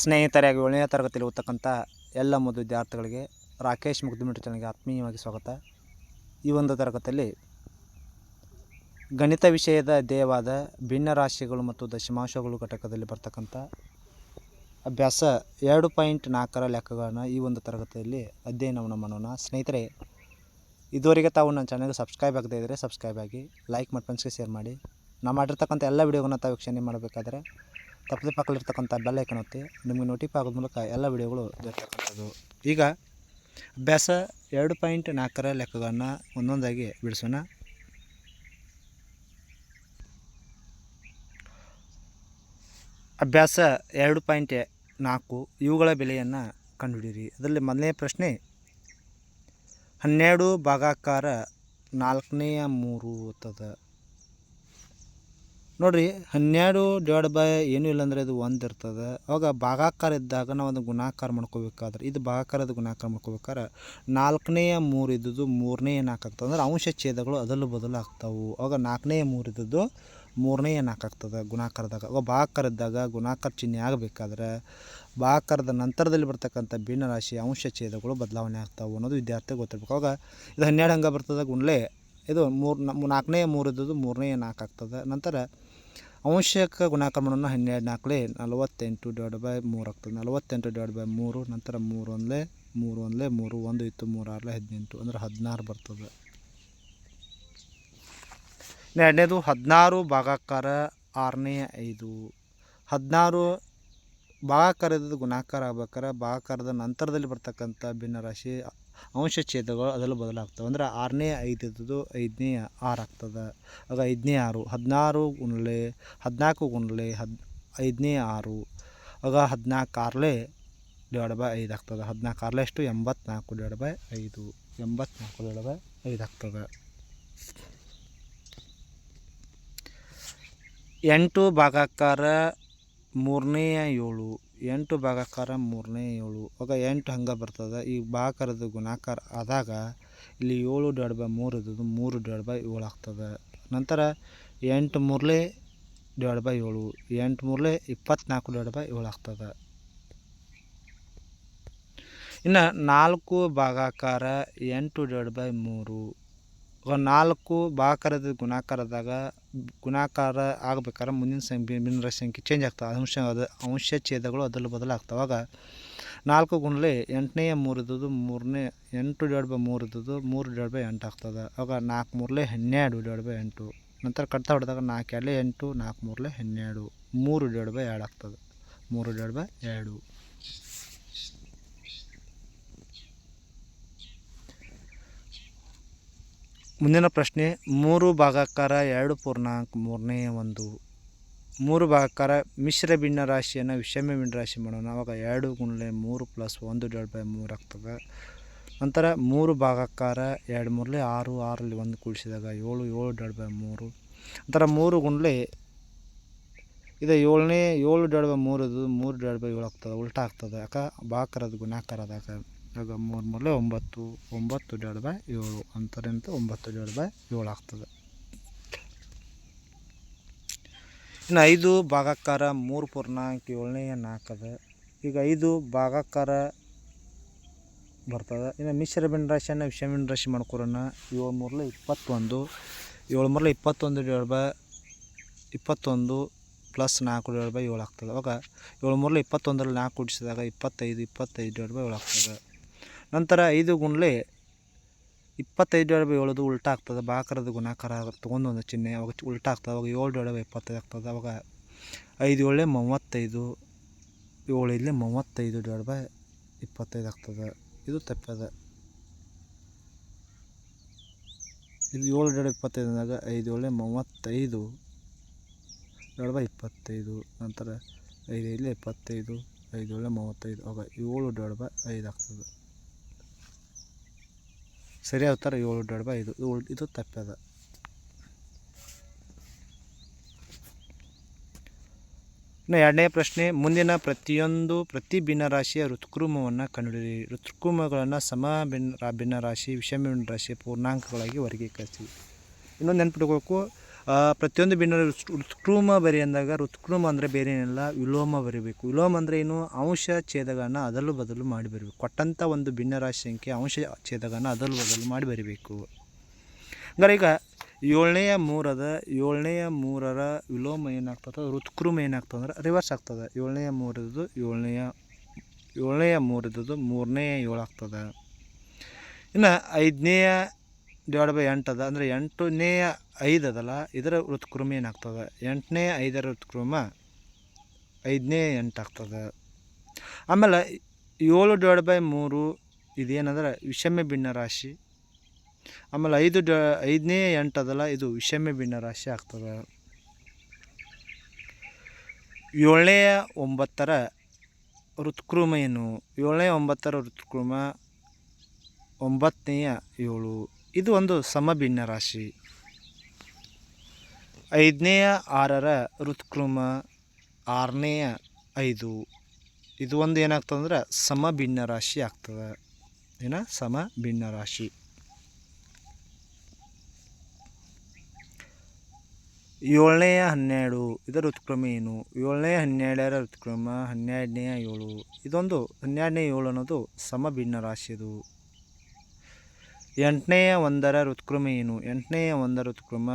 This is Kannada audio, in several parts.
ಸ್ನೇಹಿತರಾಗಿ ಏಳನೇ ತರಗತಿಯಲ್ಲಿ ಓದ್ತಕ್ಕಂಥ ಎಲ್ಲ ಮೊದಲು ವಿದ್ಯಾರ್ಥಿಗಳಿಗೆ ರಾಕೇಶ್ ಮುಗ್ದುಮಿಟ್ಟ ಚಾನಲ್ಗೆ ಆತ್ಮೀಯವಾಗಿ ಸ್ವಾಗತ. ಈ ಒಂದು ತರಗತಿಯಲ್ಲಿ ಗಣಿತ ವಿಷಯದ ಅಧ್ಯಯವಾದ ಭಿನ್ನ ರಾಶಿಗಳು ಮತ್ತು ದಶಮಾಂಶಗಳು ಘಟಕದಲ್ಲಿ ಬರ್ತಕ್ಕಂಥ ಅಭ್ಯಾಸ ಎರಡು ಪಾಯಿಂಟ್ ನಾಲ್ಕರ ಲೆಕ್ಕಗಳನ್ನು ಈ ಒಂದು ತರಗತಿಯಲ್ಲಿ ಅಧ್ಯಯನವನ್ನು ಮಾಡೋಣ. ಸ್ನೇಹಿತರೆ, ಇದುವರೆಗೆ ತಾವು ನನ್ನ ಚಾನಲ್ಗೆ ಸಬ್ಸ್ಕ್ರೈಬ್ ಆಗದೇ ಇದ್ದರೆ ಸಬ್ಸ್ಕ್ರೈಬ್ ಆಗಿ, ಲೈಕ್ ಮತ್ತು ಫ್ರೆಂಡ್ಸ್ಗೆ ಶೇರ್ ಮಾಡಿ. ನಾವು ಮಾಡಿರ್ತಕ್ಕಂಥ ಎಲ್ಲ ವಿಡಿಯೋಗಳನ್ನ ತಾವು ವೀಕ್ಷಣೆ ಮಾಡಬೇಕಾದ್ರೆ ತಪ್ಪದೆ ಪಕ್ಕದಲ್ಲಿರ್ತಕ್ಕಂಥ ಬೆಲ್ ಐಕನ್ ಒತ್ತಿ ನಿಮಗೆ ನೋಟಿಫೈ ಆಗೋದ ಮೂಲಕ ಎಲ್ಲ ವಿಡಿಯೋಗಳು ದೊರೆತಕ್ಕಂಥದ್ದು. ಈಗ ಅಭ್ಯಾಸ ಎರಡು ಪಾಯಿಂಟ್ ನಾಲ್ಕರ ಲೆಕ್ಕಗಳನ್ನು ಒಂದೊಂದಾಗಿ ಬಿಡಿಸೋಣ. ಅಭ್ಯಾಸ ಎರಡು ಪಾಯಿಂಟ್ ನಾಲ್ಕು, ಇವುಗಳ ಬೆಲೆಯನ್ನು ಕಂಡುಹಿಡಿಯಿರಿ. ಅದರಲ್ಲಿ ಮೊದಲನೇ ಪ್ರಶ್ನೆ, ಹನ್ನೆರಡು ಭಾಗಾಕಾರ ನಾಲ್ಕನೆಯ ಮೂರು ಅಂತದ ನೋಡ್ರಿ, ಹನ್ನೆರಡು ಡಿವೈಡ್ ಬೈ ಏನೂ ಇಲ್ಲ ಅಂದರೆ ಅದು ಒಂದು ಇರ್ತದೆ. ಅವಾಗ ಭಾಗಾಕಾರ ಇದ್ದಾಗ ನಾವು ಒಂದು ಗುಣಾಕಾರ ಮಾಡ್ಕೋಬೇಕಾದ್ರೆ, ಇದು ಭಾಗಾಕಾರದ ಗುಣಾಕಾರ ಮಾಡ್ಕೋಬೇಕಾದ್ರೆ ನಾಲ್ಕನೆಯ ಮೂರು ಇದ್ದದ್ದು ಮೂರನೇ ನಾಲ್ಕು ಆಗ್ತದೆ ಅಂದ್ರೆ ಅಂಶ ಛೇದಗಳು ಅದಲು ಬದಲು ಆಗ್ತಾವೆ ಅವಾಗ ನಾಲ್ಕನೆಯ ಮೂರು ಇದ್ದದ್ದು ಮೂರನೇ ನಾಲ್ಕು ಆಗ್ತದೆ ಗುಣಾಕಾರದಾಗ. ಅವಾಗ ಭಾಗಾಕಾರ ಇದ್ದಾಗ ಗುಣಾಕಾರ ಚಿಹ್ನೆ ಆಗಬೇಕಾದ್ರೆ ಭಾಗಾಕಾರದ ನಂತರದಲ್ಲಿ ಬರ್ತಕ್ಕಂಥ ಭಿನ್ನ ರಾಶಿ ಅಂಶ ಛೇದಗಳು ಬದಲಾವಣೆ ಆಗ್ತಾವೆ ಅನ್ನೋದು ವಿದ್ಯಾರ್ಥಿ ಗೊತ್ತಿರಬೇಕು. ಅವಾಗ ಇದು ಹನ್ನೆರಡು ಹಂಗೆ ಬರ್ತದೆ ಗುಂಡ್ಲೆ ಇದು ಮೂರು ನಾಲ್ಕನೇ ಮೂರು ಇದ್ದದ್ದು ಮೂರನೇ ನಾಲ್ಕು ಆಗ್ತದೆ ನಂತರ ಅಂಶಕ ಗುಣಾಕ್ರಮಣವನ್ನು ಹನ್ನೆರಡು ನಾಲ್ಕಲೇ ನಲವತ್ತೆಂಟು ಡಿವೈಡ್ ಬೈ ಮೂರು ಆಗ್ತದೆ. ನಲವತ್ತೆಂಟು ಡಿವೈಡ್ ಬೈ ಮೂರು, ನಂತರ ಮೂರು ಒಂದಲೇ ಮೂರು ಒಂದಲೇ, ಮೂರು ಒಂದು ಇತ್ತು, ಮೂರು ಆರಲೇ, ಹದಿನೆಂಟು, ಅಂದ್ರೆ ಹದಿನಾರು ಬರ್ತದೆ. ಎರಡನೇದು ಹದಿನಾರು ಭಾಗಾಕಾರ ಆರನೇ ಐದು. ಹದಿನಾರು ಭಾಗಾಕಾರದ ಗುಣಾಕಾರ ಆಗ್ಬೇಕಾರೆ ಭಾಗಾಕಾರದ ನಂತರದಲ್ಲಿ ಬರ್ತಕ್ಕಂಥ ಭಿನ್ನ ರಾಶಿ ಅಂಶ ಛೇದಗಳು ಅದೆಲ್ಲ ಬದಲಾಗ್ತವೆ. ಅಂದ್ರೆ ಆರನೇ ಐದು ಇದ್ದದ್ದು ಐದನೇ ಆರು ಆಗ್ತದೆ. ಆಗ ಐದನೇ ಆರು, ಹದಿನಾರು ಗುಂಡ್ಲೆ ಹದಿನಾಲ್ಕು ಗುಂಡ್ಲೆ ಹದ್, ಐದನೇ ಆರು, ಆಗ ಹದಿನಾಲ್ಕು ಆರ್ಲೆ ಡಿವೈಡ್ ಬೈ ಐದು ಆಗ್ತದೆ. ಹದಿನಾಲ್ಕು ಆರ್ಲೆ ಎಷ್ಟು ಎಂಬತ್ನಾಲ್ಕು ಡಿವೈಡ್ ಬೈ ಐದು. ಎಂಬತ್ನಾಲ್ಕು ಡಿವೈಡ್ ಬೈ ಐದು ಆಗ್ತದೆ. ಎಂಟು ಭಾಗಾಕಾರ ಮೂರನೇ ಏಳು. ಎಂಟು ಭಾಗಾಕಾರ ಮೂರನೇ ಏಳು. ಆಗ ಎಂಟು ಹಂಗೆ ಬರ್ತದೆ. ಈ ಭಾಗಾಕಾರದ ಗುಣಾಕಾರ ಆದಾಗ ಇಲ್ಲಿ ಏಳು ಡಿವೈಡ್ ಬೈ ಮೂರು ಇದ್ದದ್ದು ಮೂರು ಡಿವೈಡ್ ಬೈ ಏಳು ಆಗ್ತದೆ. ನಂತರ ಎಂಟು ಮೂರಲೇ ಡಿವೈಡ್ ಬೈ ಏಳು. ಎಂಟು ಮೂರಲೇ ಇಪ್ಪತ್ನಾಲ್ಕು ಡಿವೈಡ್ ಬೈ ಏಳು ಆಗ್ತದೆ. ಇನ್ನು ನಾಲ್ಕು ಭಾಗಾಕಾರ ಎಂಟು ಡಿವೈಡ್ ಬೈ ಮೂರು. ನಾಲ್ಕು ಬಾಕರದ ಗುಣಾಕಾರದಾಗ ಗುಣಾಕಾರ ಆಗ್ಬೇಕಾದ್ರೆ ಮುಂದಿನ ಸಂಖ್ಯೆ ಸಂಖ್ಯೆ ಚೇಂಜ್ ಆಗ್ತವೆ ಅಂಶ ಅದು, ಅಂಶ ಛೇದಗಳು ಅದರಲ್ಲಿ ಬದಲಾಗ್ತವೆ. ಆವಾಗ ನಾಲ್ಕು ಗುಣಲೆ ಎಂಟನೆಯ ಮೂರು ಇದ್ದದ್ದು ಮೂರನೇ ಎಂಟು ಡಿವೈಡ್ ಬೈ ಮೂರು ಇದ್ದದ್ದು ಮೂರು ಡಿವೈಡ್ ಬೈ ಎಂಟು ಆಗ್ತದೆ. ಆವಾಗ ನಾಲ್ಕು ಮೂರಲೆ ಹನ್ನೆರಡು ಡಿವೈಡ್ ಬೈ ಎಂಟು. ನಂತರ ಕಟ್ತಾ ಹೊಡೆದಾಗ ನಾಲ್ಕು ಎರಡಲೆ ಎಂಟು, ನಾಲ್ಕು ಮೂರಲೆ ಹನ್ನೆರಡು. ಮೂರು ಡಿವೈಡ್ ಬೈ ಎರಡು ಆಗ್ತದೆ. ಮೂರು ಡಿವೈಡ್ ಬೈ ಎರಡು. ಮುಂದಿನ ಪ್ರಶ್ನೆ, ಮೂರು ಭಾಗಾಕಾರ ಎರಡು ಪೂರ್ಣಾಂಕ ಮೂರನೇ ಒಂದು. ಮೂರು ಭಾಗಾಕಾರ ಮಿಶ್ರ ಭಿನ್ನ ರಾಶಿಯನ್ನು ವಿಷಮ ಭಿನ್ನ ರಾಶಿ ಮಾಡೋಣ. ಆವಾಗ ಎರಡು ಗುಣಲೆ ಮೂರು ಪ್ಲಸ್ ಒಂದು ಡಿವೈಡ್ ಬೈ ಮೂರು ಆಗ್ತದೆ. ನಂತರ ಮೂರು ಭಾಗಾಕಾರ ಎರಡು ಮೂರಲೆ ಆರು, ಆರಲ್ಲಿ ಒಂದು ಕೂಡಿಸಿದಾಗ ಏಳು ಏಳು ಡಿವೈಡ್ ಬೈ ಮೂರು. ನಂತರ ಮೂರು ಗುಣಲೆ ಇದು ಏಳನೇ, ಏಳು ಡಿವೈಡ್ ಬೈ ಮೂರು ಇದು ಮೂರು ಡಿವೈಡ್ ಬೈ ಏಳು ಆಗ್ತದೆ, ಉಲ್ಟಾ ಆಗ್ತದೆ. ಯಾಕೆ? ಭಾಗಾಕಾರದ ಗುಣಾಕಾರದಾಗ. ಆಗ ಮೂರು ಮೂರಲೆ ಒಂಬತ್ತು ಒಂಬತ್ತು ಡಿವೈಡ್ ಬೈ ಏಳು ಅಂತರಿಂದ ಒಂಬತ್ತು ಡಿವೈಡ್ ಬೈ ಏಳು ಆಗ್ತದೆ. ಇನ್ನು ಐದು ಭಾಗಾಕಾರ ಮೂರು ಪೂರ್ಣಾಂಕ ಏಳನೇ ನಾಲ್ಕದ ಈಗ ಐದು ಭಾಗಾಕಾರ ಬರ್ತದೆ. ಇನ್ನು ಮಿಶ್ರ ಬಿನ್ ರಾಶಿಯನ್ನು ವಿಷಮ ಬಿನ್ ರಾಶಿ ಮಾಡ್ಕೊರೋಣ ಏಳು ಮೂರಲೆ ಇಪ್ಪತ್ತೊಂದು, ಏಳು ಮೂರಲೆ ಇಪ್ಪತ್ತೊಂದು ಡಿವೈಡ್ ಬೈ ಇಪ್ಪತ್ತೊಂದು ಪ್ಲಸ್ ನಾಲ್ಕು ಡಿವೈಡ್ ಬೈ ಏಳು ಆಗ್ತದೆ. ಅವಾಗ ಏಳು ಮೂರಲೆ ಇಪ್ಪತ್ತೊಂದರಲ್ಲಿ ನಾಲ್ಕು ಕೂಡಿಸಿದಾಗ ಇಪ್ಪತ್ತೈದು ಇಪ್ಪತ್ತೈದು ಡಿವೈಡ್ ಬೈ ಏಳು ಆಗ್ತದೆ. ನಂತರ ಐದು ಗುಂಡ್ಲೆ ಇಪ್ಪತ್ತೈದು ಡಿವೈಡ್ ಬೈ ಏಳದು ಉಲ್ಟಾ ಆಗ್ತದೆ. ಬಾಕರದ ಗುಣಾಕಾರ ತೊಗೊಂಡು ಒಂದು ಚಿಹ್ನೆ, ಅವಾಗ ಉಲ್ಟಾ ಆಗ್ತದೆ. ಅವಾಗ ಏಳು ಡಿವೈಡ್ ಬೈ ಇಪ್ಪತ್ತೈದು ಆಗ್ತದೆ. ಅವಾಗ ಐದು ಏಳೆ ಮೂವತ್ತೈದು, ಏಳು ಇಲ್ಲೇ ಮೂವತ್ತೈದು ಡಿವೈಡ್ ಬೈ ಇಪ್ಪತ್ತೈದು ಆಗ್ತದೆ. ಇದು ತಪ್ಪದ. ಇದು ಏಳು ಡಿವೈಡ್ ಇಪ್ಪತ್ತೈದು ಅಂದಾಗ ಐದು ಏಳೆ ಮೂವತ್ತೈದು ಡಿವೈಡ್ ಬೈ ಇಪ್ಪತ್ತೈದು. ನಂತರ ಐದು ಇಲ್ಲೇ ಇಪ್ಪತ್ತೈದು ಐದು ಏಳೆ ಮೂವತ್ತೈದು. ಅವಾಗ ಏಳು ಡಿವೈಡ್ ಬೈ ಐದು ಆಗ್ತದೆ. ಸರಿಯಾದ ಉತ್ತರ ಏಳು ಡಿವೈಡ್ ಬೈ ಇದು. ಇದು ತಪ್ಪದ ಇನ್ನು ಎರಡನೇ ಪ್ರಶ್ನೆ, ಮುಂದಿನ ಪ್ರತಿಯೊಂದು ಪ್ರತಿ ಭಿನ್ನರಾಶಿಯ ಋತುಕ್ರಮವನ್ನು ಕಂಡುಹಿಡಿಯಿರಿ ಋತುಕ್ರಮಗಳನ್ನು ಸಮ ಭಿನ್ನ ಭಿನ್ನರಾಶಿ, ವಿಷಮ ಭಿನ್ನರಾಶಿ ಪೂರ್ಣಾಂಕಗಳಾಗಿ ವರ್ಗೀಕರಿಸಿ. ಇನ್ನೊಂದು ನೆನ್ಪಿಟ್ಕೋಬೇಕು ಪ್ರತಿಯೊಂದು ಭಿನ್ನ ಋತ್ಕ್ರಮ ಬರಿ ಅಂದಾಗ ಋತ್ಕ್ರಮ ಅಂದರೆ ಬೇರೆ ವಿಲೋಮ ಬರಿಬೇಕು. ವಿಲೋಮ ಅಂದರೆ ಏನು? ಅಂಶ ಛೇದಗಳನ್ನು ಅದಲು ಬದಲು ಮಾಡಿ ಬರಬೇಕು. ಕೊಟ್ಟಂಥ ಒಂದು ಭಿನ್ನರಾಶಿ ಸಂಖ್ಯೆ ಅಂಶ ಛೇದಗಳನ್ನು ಅದಲು ಬದಲು ಮಾಡಿ ಬರಿಬೇಕು. ಹಂಗಾರೆ ಈಗ ಏಳನೆಯ ಮೂರದ, ಏಳನೆಯ ಮೂರರ ವಿಲೋಮ ಏನಾಗ್ತದೆ? ಋತ್ಕೃಮ ಏನಾಗ್ತದೆ ಅಂದ್ರೆ ರಿವರ್ಸ್ ಆಗ್ತದೆ. ಏಳನೆಯ ಮೂರದ್ದು ಏಳನೆಯ ಏಳನೆಯ ಮೂರದ್ದು ಮೂರನೆಯ ಏಳು ಆಗ್ತದೆ. ಇನ್ನು ಐದನೆಯ ಡಿವೈಡ್ ಬೈ ಎಂಟು ಅದ. ಅಂದರೆ ಎಂಟನೇ ಐದು ಅದಲ್ಲ, ಇದರ ವೃತ್ಕ್ರಮ ಏನಾಗ್ತದೆ? ಎಂಟನೇ ಐದರ ವೃತ್ಕ್ರಮ ಐದನೇ ಎಂಟು ಆಗ್ತದೆ. ಆಮೇಲೆ ಏಳು ಡಿವೈಡ್ ಬೈ ಮೂರು ಇದೇನಂದ್ರೆ ವಿಷಮ್ಯ ಭಿನ್ನ ರಾಶಿ. ಆಮೇಲೆ ಐದು ಡ, ಐದನೇ ಎಂಟು ಅದಲ್ಲ, ಇದು ವಿಷಮ್ಯ ಭಿನ್ನ ರಾಶಿ ಆಗ್ತದೆ. ಏಳನೇ ಒಂಬತ್ತರ ಋತುಕ್ರಮ ಏನು? ಏಳನೇ ಒಂಬತ್ತರ ಋತುಕ್ರಮ ಒಂಬತ್ತನೆಯ ಏಳು. ಇದು ಒಂದು ಸಮಭಿನ್ನ ರಾಶಿ. ಐದನೆಯ ಆರರ ಋತುಕ್ರಮ, ಆರನೆಯ ಐದು. ಇದು ಒಂದು ಏನಾಗ್ತದಂದ್ರೆ ಸಮಭಿನ್ನ ರಾಶಿ ಆಗ್ತದೆ. ಏನ? ಸಮಭಿನ್ನ ರಾಶಿ. ಏಳನೆಯ ಹನ್ನೆರಡು ಇದರ ಋತುಕ್ರಮ ಏನು? ಏಳನೇ ಹನ್ನೆರಡರ ಋತುಕ್ರಮ, ಹನ್ನೆರಡನೆಯ ಏಳು. ಇದೊಂದು ಹನ್ನೆರಡನೇ ಏಳು ಅನ್ನೋದು ಸಮಭಿನ್ನ ರಾಶಿ ಇದು. ಎಂಟನೆಯ ಒಂದರ ಋತುಕ್ರಮ ಏನು? ಎಂಟನೆಯ ಒಂದರ ಋತುಕ್ರಮ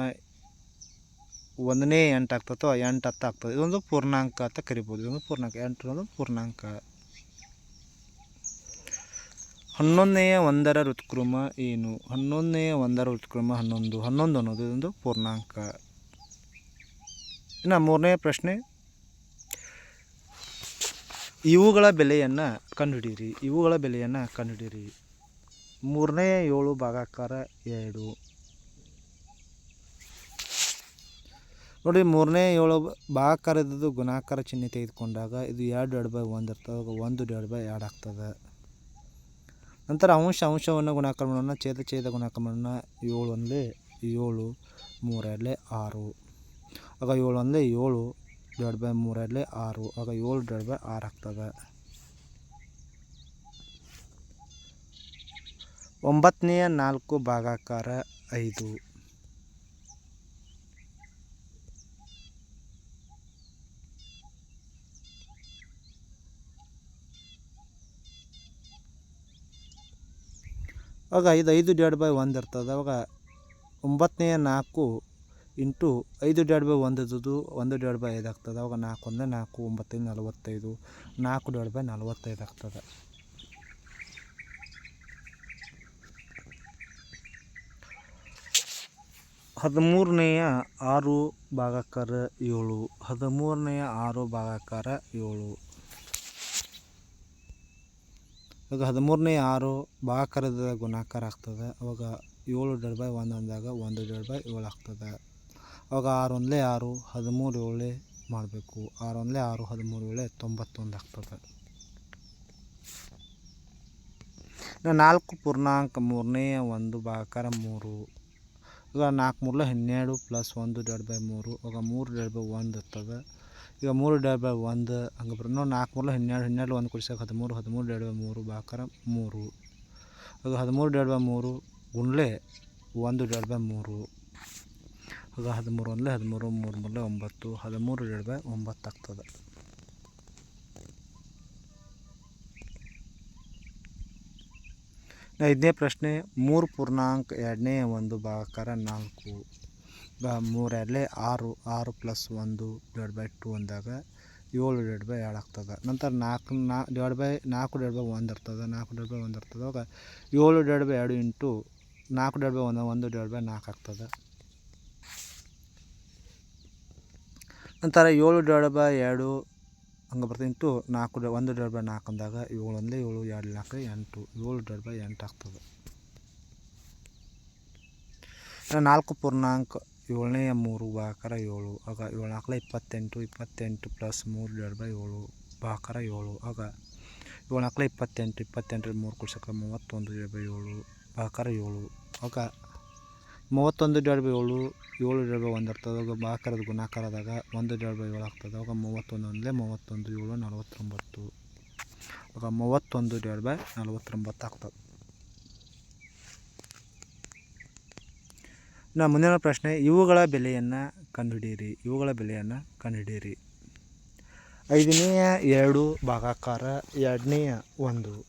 ಒಂದನೇ ಎಂಟು ಆಗ್ತದೋ ಎಂಟು ಹತ್ತು ಆಗ್ತದೆ. ಇದೊಂದು ಪೂರ್ಣಾಂಕ ಅಂತ ಕರಿಬೋದು. ಇದೊಂದು ಪೂರ್ಣಾಂಕ. ಅನ್ನೋದು ಪೂರ್ಣಾಂಕ. ಹನ್ನೊಂದನೆಯ ಒಂದರ ಋತುಕ್ರಮ ಏನು? ಹನ್ನೊಂದನೆಯ ಒಂದರ ಋತುಕ್ರಮ ಹನ್ನೊಂದು. ಹನ್ನೊಂದು ಅನ್ನೋದು ಇದೊಂದು ಪೂರ್ಣಾಂಕ. ಇನ್ನು ಮೂರನೇ ಪ್ರಶ್ನೆ. ಇವುಗಳ ಬೆಲೆಯನ್ನು ಕಂಡುಹಿಡಿಯಿರಿ. ಇವುಗಳ ಬೆಲೆಯನ್ನು ಕಂಡುಹಿಡಿಯಿರಿ. ಮೂರನೇ ಏಳು ಭಾಗಾಕಾರ ಎರಡು. ನೋಡಿ, ಮೂರನೇ ಏಳು ಭಾಗಾಕಾರ ಇದ್ದದ್ದು ಗುಣಾಕಾರ ಚಿಹ್ನೆ ತೆಗೆದುಕೊಂಡಾಗ ಇದು ಎರಡು ಎರಡು ಬೈ ಒಂದು ಇರ್ತದೆ ಒಂದು ಎರಡು ಬೈ ಎರಡು ಆಗ್ತದೆ. ನಂತರ ಅಂಶ, ಅಂಶವನ್ನು ಗುಣಾಕಾರ ಮಾಡೋಣ. ಛೇದ ಛೇದ ಗುಣಾಕಾರ ಮಾಡೋಣ. ಏಳು ಒಂದಲೇ ಏಳು ಮೂರಲ್ಲೇ ಆರು. ಆಗ ಏಳು ಒಂದಲೇ ಏಳು ಎರಡು ಬೈ ಮೂರಲ್ಲೇ ಆರು. ಆಗ ಏಳು ಎರಡು ಬೈ ಆರು ಆಗ್ತದೆ. ಒಂಬತ್ತನೆಯ ನಾಲ್ಕು ಭಾಗಾಕಾರ ಐದು. ಆಗ ಐದು ಐದು ಡಿವೈಡ್ ಬೈ ಒಂದು ಇರ್ತದೆ. ಅವಾಗ ಒಂಬತ್ತನೆಯ ನಾಲ್ಕು ಇಂಟು ಐದು ಡಿವೈಡ್ ಬೈ ಒಂದು ಇದ್ದದ್ದು ಒಂದು ಡಿವೈಡ್ ಬೈ ಐದು ಆಗ್ತದೆ. ಅವಾಗ ನಾಲ್ಕು ಒಂದೇ ನಾಲ್ಕು, ಒಂಬತ್ತೈದು, ನಲವತ್ತೈದು, ನಾಲ್ಕು ಡಿವೈಡ್ ಬೈ ನಲವತ್ತೈದು ಆಗ್ತದೆ. ಹದಿಮೂರನೆಯ ಆರು ಭಾಗಾಕಾರ ಏಳು. ಹದಿಮೂರನೆಯ ಆರು ಭಾಗಾಕಾರ ಏಳು. ಇವಾಗ ಹದಿಮೂರನೇ ಆರು ಭಾಗಾಕಾರದ ಗುಣಾಕಾರ ಆಗ್ತದೆ. ಅವಾಗ ಏಳು ಡಿವೈಡ್ ಬೈ ಒಂದು ಅಂದಾಗ ಒಂದು ಡಿವೈಡ್ ಬೈ ಏಳು ಆಗ್ತದೆ. ಅವಾಗ ಆರು ಒಂದಲೇ ಆರು, ಹದಿಮೂರು ಏಳೇ ಮಾಡಬೇಕು. ಆರು ಒಂದಲೇ ಆರು, ಹದಿಮೂರು ಏಳೆ ತೊಂಬತ್ತೊಂದು ಆಗ್ತದೆ. ನಾಲ್ಕು ಪೂರ್ಣಾಂಕ ಮೂರನೆಯ ಒಂದು ಭಾಗಾಕಾರ ಮೂರು. ಈಗ ನಾಲ್ಕು ಮೂರಲ ಹನ್ನೆರಡು ಪ್ಲಸ್ ಒಂದು ಡಿವೈಡ್ ಬೈ ಮೂರು, ಆಗ ಮೂರು ಡಿವೈಡ್ ಬೈ ಒಂದು ಇರ್ತದೆ. ಈಗ ಮೂರು ಡಿವೈಡ್ ಬೈ ಒಂದು ಹಂಗೆ ಬರೋ ನೋಡಿ ನಾಲ್ಕು ಮೂರಲ್ಲ, ಹನ್ನೆರಡು ಹನ್ನೆರಡು ಒಂದು ಕುಡಿಸಾಕ ಹದಿಮೂರು ಹದಿಮೂರು ಡಿವೈಡ್ ಬೈ ಮೂರು ಬಾಕಾರ ಮೂರು. ಆಗ ಹದಿಮೂರು ಡಿವೈಡ್ ಬೈ ಮೂರು ಗುಂಡ್ಲೆ ಒಂದು ಡಿವೈಡ್ ಬೈ ಮೂರು. ಆಗ ಹದಿಮೂರು ಒಂದಲೇ ಹದಿಮೂರು, ಮೂರು ಮೂರಲೆ ಒಂಬತ್ತು, ಹದಿಮೂರು ಡಿವೈಡ್ ಬೈ ಒಂಬತ್ತು ಆಗ್ತದೆ. ಐದನೇ ಪ್ರಶ್ನೆ, ಮೂರು ಪೂರ್ಣಾಂಕ ಎರಡನೇ ಒಂದು ಭಾಗಾಕಾರ ನಾಲ್ಕು. ಬ ಎರಡಲೇ ಆರು ಆರು ಪ್ಲಸ್ ಒಂದು ಡಿವೈಡ್ ಬೈ ಟು ಅಂದಾಗ ಏಳು ಡಿವೈಡ್ ಬೈ ಎರಡು ಆಗ್ತದೆ. ನಂತರ ನಾಲ್ಕು, ನಾ, ಡಿವೈಡ್ ಬೈ ನಾಲ್ಕು ಡಿವೈಡ್ ಬೈ ಒಂದು ಇರ್ತದೆ, ನಾಲ್ಕು ಡಿವೈಡ್ ಬೈ ಒಂದು ಇರ್ತದೆ, ಅವಾಗ ಏಳು ಡಿವೈಡ್ ಬೈ ಎರಡು ಇಂಟು ನಾಲ್ಕು ಡಿವೈಡ್ ಬೈ ಒಂದು ಒಂದು ಡಿವೈಡ್ ಬೈ ನಾಲ್ಕು ಆಗ್ತದೆ. ನಂತರ ಏಳು ಡಿವೈಡ್ ಬೈ ಎರಡು ಹಂಗೆ ಬರ್ತೀನಿ ಇಂಟು ನಾಲ್ಕು ಒಂದು ಡಿವೈಡ್ ಬೈ ನಾಲ್ಕು ಅಂದಾಗ ಏಳು ಒಂದು ಏಳು, ಎರಡು ನಾಲ್ಕು, ಎಂಟು, ಏಳು ಡಿವೈಡ್ ಬೈ ಎಂಟು ಆಗ್ತದೆ. ನಾಲ್ಕು ಪೂರ್ಣಾಂಕ ಏಳನೇ ಮೂರು ಭಾಗಕಾರ ಏಳು, ಆಗ ಏಳು ನಾಲ್ಕು ಇಪ್ಪತ್ತೆಂಟು ಇಪ್ಪತ್ತೆಂಟು ಪ್ಲಸ್ ಮೂರು ಡಿವೈಡ್ ಬೈ ಏಳು ಬಾಕರ ಏಳು, ಆಗ ಏಳು ನಾಲ್ಕು ಇಪ್ಪತ್ತೆಂಟು ಇಪ್ಪತ್ತೆಂಟು ಮೂರು ಕುಡ್ಸಕ್ಕೆ ಮೂವತ್ತೊಂದು ಡಿವೈಡ್ ಬೈ ಏಳು ಬಾಕರ ಏಳು, ಆಗ ಮೂವತ್ತೊಂದು ಡಿವೈಡ್ ಬೈ ಏಳು ಏಳು ಡಿವೈಡ್ ಬೈ ಒಂದು ಇರ್ತದೆ. ಆಗ ಆಕಾರದ ಗುಣಾಕಾರದಾಗ ಒಂದು ಡಿವೈಡ್ ಬೈ ಏಳು ಆಗ್ತದೆ. ಆಗ ಮೂವತ್ತೊಂದು ಅಂದರೆ ಮೂವತ್ತೊಂದು, ಏಳು, ನಲವತ್ತೊಂಬತ್ತು. ಆಗ ಮೂವತ್ತೊಂದು ಡಿವೈಡ್ ಬೈ ನಲವತ್ತೊಂಬತ್ತು ಆಗ್ತದೆ. ನಾ ಮುಂದಿನ ಪ್ರಶ್ನೆ, ಇವುಗಳ ಬೆಲೆಯನ್ನು ಕಂಡುಹಿಡಿಯಿರಿ. ಇವುಗಳ ಬೆಲೆಯನ್ನು ಕಂಡುಹಿಡಿಯಿರಿ. ಐದನೆಯ ಎರಡು ಭಾಗಾಕಾರ, ಎರಡನೆಯ ಒಂದು.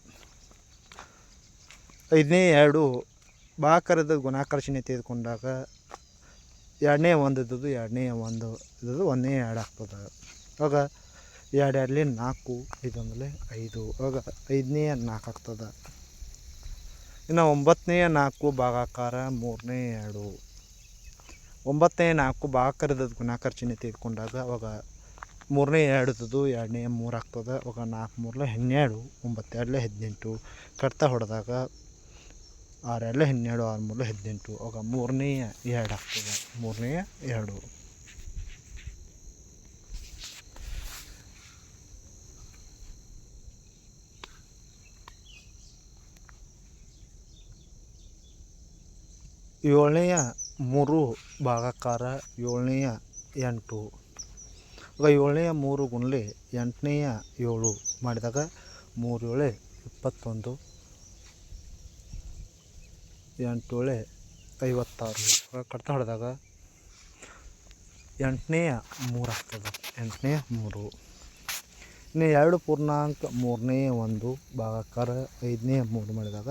ಐದನೇ ಎರಡು ಭಾಗಾಕಾರದ ಗುಣಾಕರ್ಷಣೆ ತೆಗೆದುಕೊಂಡಾಗ ಎರಡನೇ ಒಂದು ಇದ್ದದ್ದು ಎರಡನೇ ಒಂದು ಇದ್ದದ್ದು ಒಂದನೇ ಎರಡು ಆಗ್ತದೆ. ಆವಾಗ ಎರಡು ಎರಡಲಿ ನಾಲ್ಕು ಇದೊಂದಲೇ ಐದು ಆವಾಗ ಐದನೇ ನಾಲ್ಕು ಆಗ್ತದೆ. ಇನ್ನು ಒಂಬತ್ತನೇ ನಾಲ್ಕು ಭಾಗಾಕಾರ ಮೂರನೇ ಎರಡು. ಒಂಬತ್ತನೇ ನಾಲ್ಕು ಭಾಗಾಕಾರದ ಗುಣಾಕರ್ಷಣೆ ತೆಗೆದುಕೊಂಡಾಗ ಅವಾಗ ಮೂರನೇ ಎರಡು ಇದ್ದದ್ದು ಎರಡನೇ ಮೂರು ಆಗ್ತದೆ. ಅವಾಗ ನಾಲ್ಕು ಮೂರಲೆ ಹನ್ನೆರಡು ಒಂಬತ್ತೆರಡಲೆ ಹದಿನೆಂಟು. ಕಡ್ತ ಹೊಡೆದಾಗ ಆರು ಎರಡಲೆ ಹನ್ನೆರಡು, ಆರು ಮೂರು, ಹದಿನೆಂಟು, ಆಗ ಮೂರನೇ ಎರಡು ಆಗ್ತದೆ. ಮೂರನೆಯ ಎರಡು. ಏಳನೆಯ ಮೂರು ಭಾಗಾಕಾರ ಏಳನೆಯ ಎಂಟು. ಆಗ ಏಳನೆಯ ಮೂರು ಗುಣಲೆ ಎಂಟನೆಯ ಏಳು. ಮಾಡಿದಾಗ ಮೂರು ಏಳೆ ಇಪ್ಪತ್ತೊಂದು ಎಂಟು ಏಳೆ ಐವತ್ತಾರು ಕಡ್ತ ಹೊಡೆದಾಗ ಎಂಟನೆಯ ಮೂರು ಆಗ್ತದೆ. ಎಂಟನೇ ಮೂರು. ಇನ್ನು ಎರಡು ಪೂರ್ಣಾಂಕ ಮೂರನೇ ಒಂದು ಭಾಗಾಕಾರ ಐದನೇ ಮೂರು ಮಾಡಿದಾಗ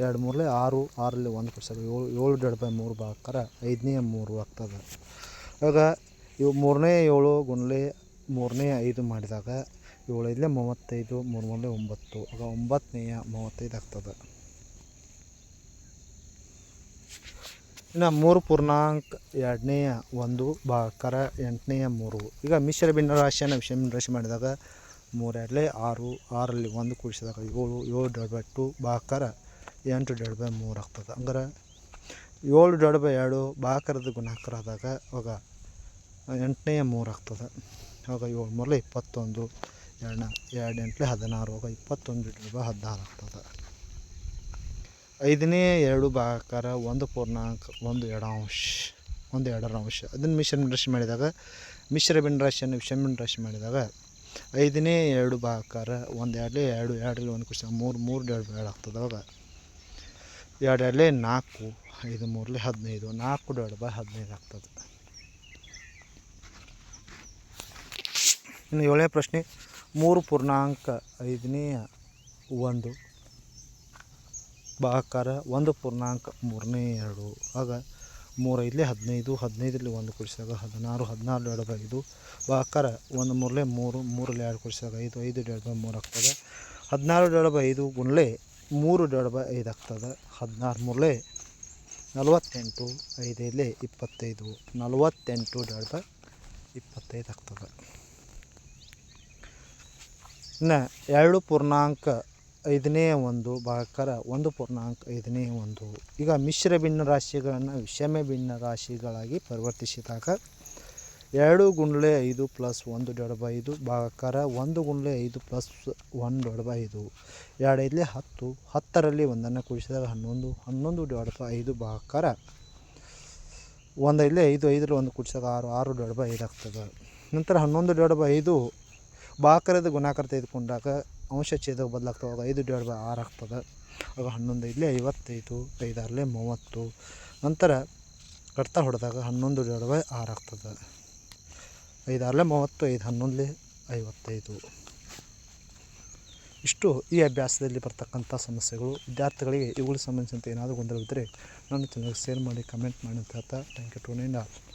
ಎರಡು ಮೂರಲೆ ಆರು, ಆರಲ್ಲಿ ಒಂದು ಕೊಡ್ಸಾಗ ಏಳು ಏಳು ಡೆಡ್ ಬೈ ಮೂರು ಭಾಗಾಕಾರ ಐದನೇ ಮೂರು ಆಗ್ತದೆ. ಇವಾಗ ಇವು ಮೂರನೇ ಏಳು ಗುಣಲೆ ಮೂರನೇ ಐದು ಮಾಡಿದಾಗ ಏಳು ಐದಲೇ ಮೂವತ್ತೈದು, ಮೂರು ಮೂರಲೆ ಒಂಬತ್ತು. ಆಗ ಒಂಬತ್ತನೆಯ ಮೂವತ್ತೈದು ಆಗ್ತದೆ. ಇನ್ನು ಮೂರು ಪೂರ್ಣಾಂಕ ಎರಡನೆಯ ಒಂದು ಭಾಗಕಾರ ಎಂಟನೆಯ ಮೂರು. ಈಗ ಮಿಶ್ರ ಭಿನ್ನ ರಾಶಿಯನ್ನು ವಿಷಯ ಭಿನ್ನ ರಾಶಿ ಮಾಡಿದಾಗ ಮೂರು ಎರಡಲೇ ಆರು, ಆರಲ್ಲಿ ಒಂದು ಕೂಡಿಸಿದಾಗ ಏಳು ಏಳು ಡೆಡ್ ಬೈ ಟು ಭಾಗಾಕಾರ ಎಂಟು ಡೆಡ್ ಬೈ ಮೂರು ಆಗ್ತದೆ. ಹಂಗಾರೆ ಏಳು ಡೆಡ್ ಬೈ ಎರಡು ಭಾಗಾಕಾರದ ಗುಣಾಕಾರ ಆದಾಗ ಅವಾಗ ಎಂಟನೆಯ ಮೂರು ಆಗ್ತದೆ. ಅವಾಗ ಏಳು ಮೂರಲೆ ಇಪ್ಪತ್ತೊಂದು, ಎರಡನೇ ಎರಡು ಎಂಟಲೇ ಹದಿನಾರು, ಅವಾಗ ಇಪ್ಪತ್ತೊಂದು ಡೆಡ್ ಬೈ ಹದಿನಾರು ಆಗ್ತದೆ. ಐದನೇ ಎರಡು ಭಾಗಾಕಾರ ಒಂದು ಪೂರ್ಣಾಂಕ, ಒಂದು ಅಂಶ ಒಂದು ಎರಡರ ಅಂಶ ಅದನ್ನು ಮಿಶ್ರ ರಾಶಿ ಮಾಡಿದಾಗ, ಮಿಶ್ರ ಬಿನ್ ರಾಶಿಯನ್ನು ವಿಷಮ ಭಿನ್ನ ರಾಶಿ ಮಾಡಿದಾಗ, ಐದನೇ ಎರಡು ಭಾಗಾಕಾರ ಒಂದು ಎರಡಲೇ ಎರಡು ಎರಡರಲ್ಲಿ ಒಂದು ಕುಶ ಮೂರು ಮೂರು ಎರಡು ಎರಡು ಆಗ್ತದೆ ಅವಾಗ. ಎರಡು ಎರಡಲೇ ನಾಲ್ಕು, ಐದು ಮೂರಲೆ ಹದಿನೈದು, ನಾಲ್ಕು ಎರಡು ಬೈ ಹದಿನೈದು ಆಗ್ತದೆ. ಇನ್ನು ಏಳನೇ ಪ್ರಶ್ನೆ, ಮೂರು ಪೂರ್ಣಾಂಕ ಐದನೇ ಒಂದು ಭಾಗಾಕಾರ ಒಂದು ಪೂರ್ಣಾಂಕ ಮೂರನೇ ಎರಡು. ಆಗ ಮೂರು ಐದಲೇ ಹದಿನೈದು, ಹದಿನೈದರಲ್ಲಿ ಒಂದು ಕೊಡಿಸಿದಾಗ ಹದಿನಾರು ಹದಿನಾರು ಎರಡು ಬೈ ಐದು. ಬಾಕಾರ ಒಂದು ಮೂರಲೆ ಮೂರು, ಮೂರಲ್ಲಿ ಎರಡು ಕೊಡಿಸಿದಾಗ ಐದು ಐದು ಎರಡು ಬೈ ಮೂರು ಆಗ್ತದೆ. ಹದಿನಾರು ಎರಡು ಬೈ ಐದು ಗುಣಲೆ ಮೂರು ಎರಡು ಬೈ ಐದು ಆಗ್ತದೆ. ಹದಿನಾರು ಮೂರಲೆ ನಲವತ್ತೆಂಟು, ಐದೈದಲೇ ಇಪ್ಪತ್ತೈದು, ನಲವತ್ತೆಂಟು ಎರಡು ಬೈ ಇಪ್ಪತ್ತೈದು ಆಗ್ತದೆ. ಇನ್ನು ಎರಡು ಪೂರ್ಣಾಂಕ ಐದನೇ ಒಂದು ಭಾಗಕಾರ ಒಂದು ಪೂರ್ಣಾಂಕ ಐದನೇ ಒಂದು. ಈಗ ಮಿಶ್ರ ಭಿನ್ನ ರಾಶಿಗಳನ್ನು ವಿಷಮ ಭಿನ್ನ ರಾಶಿಗಳಾಗಿ ಪರಿವರ್ತಿಸಿದಾಗ ಎರಡು ಗುಂಡ್ಲೆ ಐದು ಪ್ಲಸ್ ಒಂದು ಡೆಡ್ ಬೈ ಐದು ಭಾಗಾಕಾರ ಒಂದು ಗುಂಡ್ಲೆ ಐದು ಪ್ಲಸ್ ಒನ್ ಡೆಡ್ ಬೈ ಐದು. ಎರಡು ಐದಲೇ ಹತ್ತು, ಹತ್ತರಲ್ಲಿ ಒಂದನ್ನು ಕೂಡಿಸಿದಾಗ ಹನ್ನೊಂದು ಹನ್ನೊಂದು ಡೆಡ್ ಬೈ ಐದು ಭಾಗಾಕಾರ ಒಂದು ಐದಲೇ ಐದು, ಐದರಲ್ಲಿ ಒಂದು ಕೂಡಿಸಿದಾಗ ಆರು ಆರು ಡೆಡ್ ಬೈ ಐದು ಆಗ್ತದೆ. ನಂತರ ಹನ್ನೊಂದು ಡೆಡ್ ಬೈ ಐದು ಭಾಗಾಕಾರದ ಗುಣಾಕಾರ ತೆಗೆದುಕೊಂಡಾಗ ಅಂಶ ಬದಲಾಗ್ತವೆ. ಬದಲಾಗ್ತವಾಗ ಐದು ಡಿವೈಡ್ ಬೈ ಆರು ಆಗ್ತದೆ. ಆಗ ಹನ್ನೊಂದು ಐದಲೇ ಐವತ್ತೈದು, ಐದಾರಲೇ, ಮೂವತ್ತು. ನಂತರ ಕಡ್ತ ಹೊಡೆದಾಗ ಹನ್ನೊಂದು ಡಿವೈಡ್ ಬೈ ಆರು ಆಗ್ತದೆ. ಐದಾರಲೇ, ಮೂವತ್ತು, ಐದು ಹನ್ನೊಂದಲೇ, ಐವತ್ತೈದು. ಇಷ್ಟು ಈ ಅಭ್ಯಾಸದಲ್ಲಿ ಬರ್ತಕ್ಕಂಥ ಸಮಸ್ಯೆಗಳು. ವಿದ್ಯಾರ್ಥಿಗಳಿಗೆ ಇವುಗಳಿಗೆ ಸಂಬಂಧಿಸಿದಂತೆ ಏನಾದರೂ ಗೊಂದಲವಿದ್ದರೆ ನನ್ನ ಚಾನಲ್ಗೆ ಶೇರ್ ಮಾಡಿ ಕಮೆಂಟ್ ಮಾಡಿ ಅಂತ ಹೇಳ್ತಾ ಥ್ಯಾಂಕ್ ಯು ಟು ಆಲ್